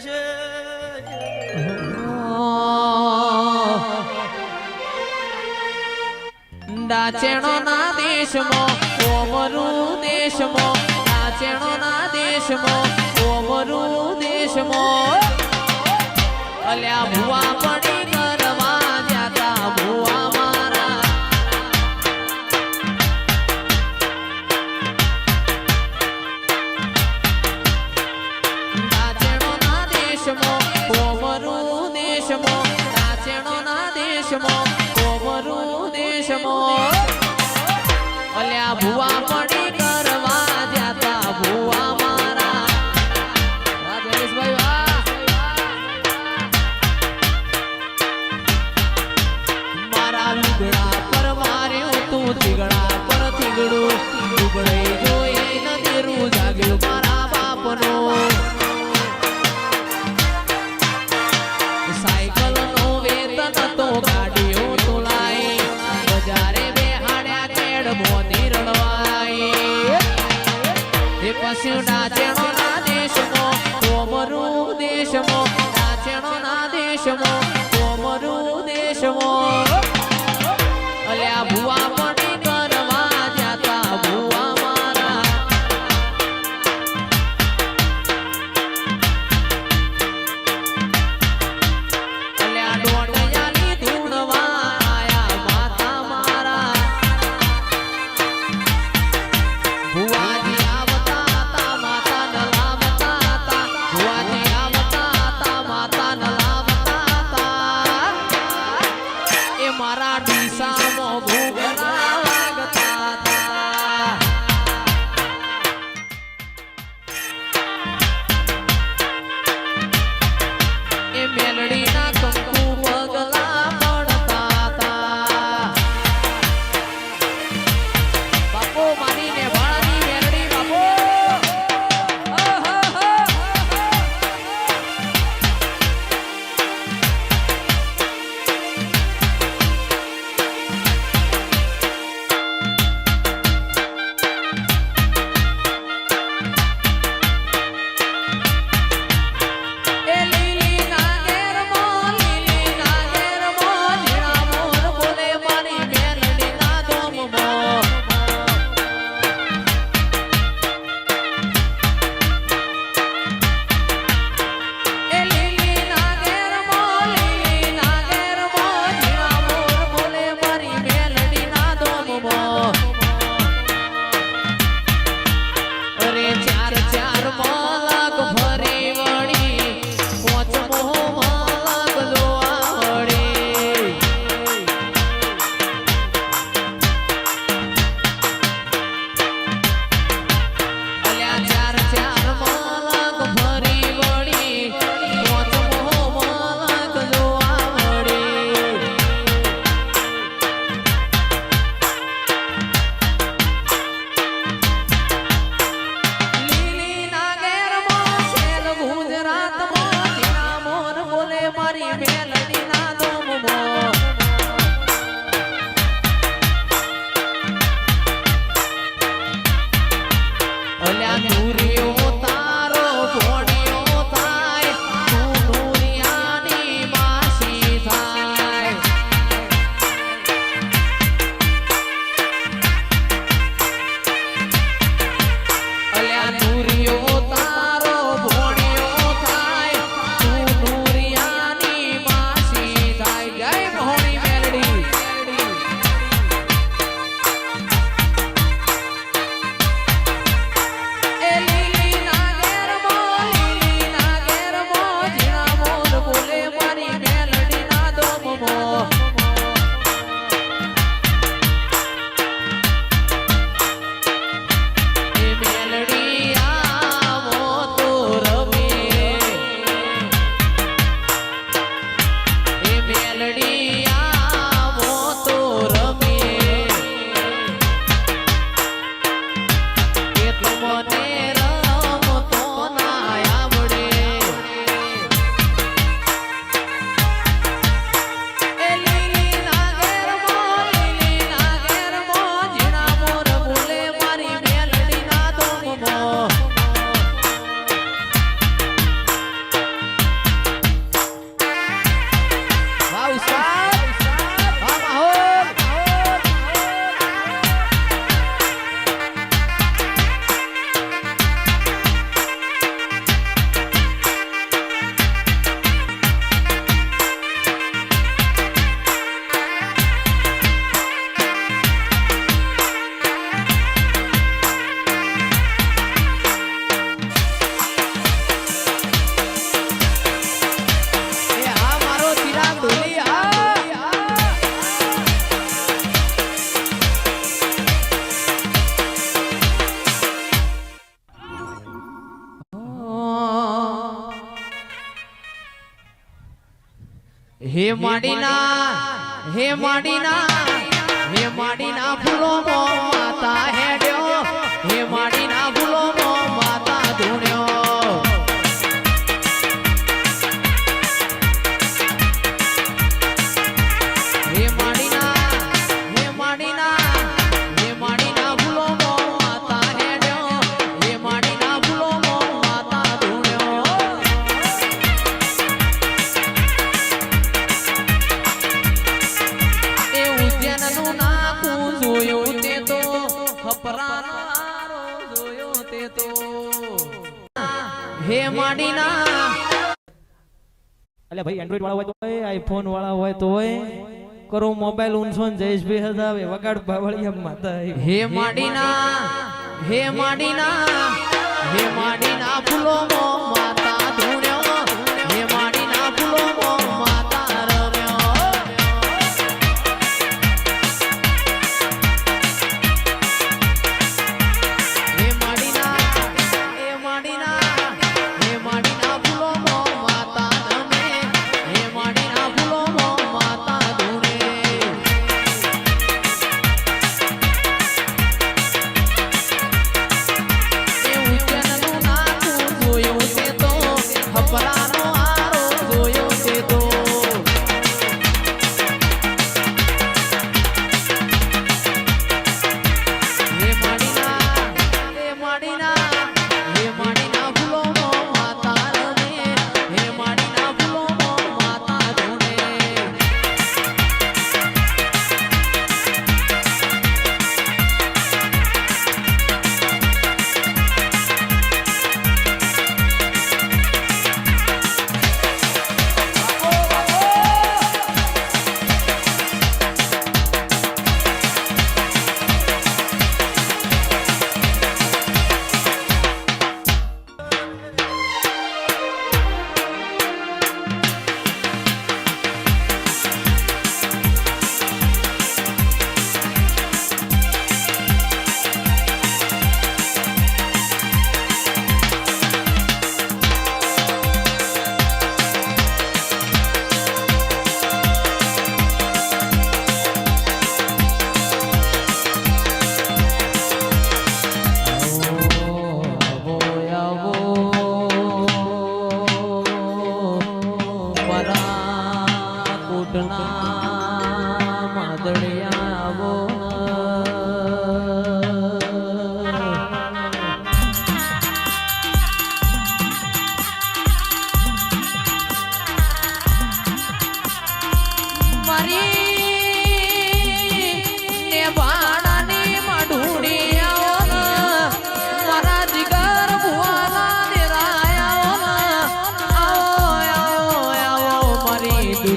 જશે નાચેણો ના દેશમાં ઓમરું દેશમાં. નાચેણો ના દેશમાં ઓમરું દેશમાં. અલ્યા ભુવા પણ પશુના ચેણો ના દેશમો કોમરુ દેશમો ના ના દેશમો કોમરુ દેશમો અલ્યા ભુવા હે માડીના હે માડીના હે માડીના ફૂલો માતા હે ડ્યો હે માડી વાડીના ભાઈ એન્ડ્રોઈડ વાળા હોય તો હોય આઈફોન વાળા હોય તો હોય. કરો મોબાઈલ ઊંચો ને જયેશ ભાઈ હદાવે વગાડ બાવળિયા માતા હે માડીના હે માડીના હે માડીના ફૂલો મો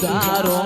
સુધારો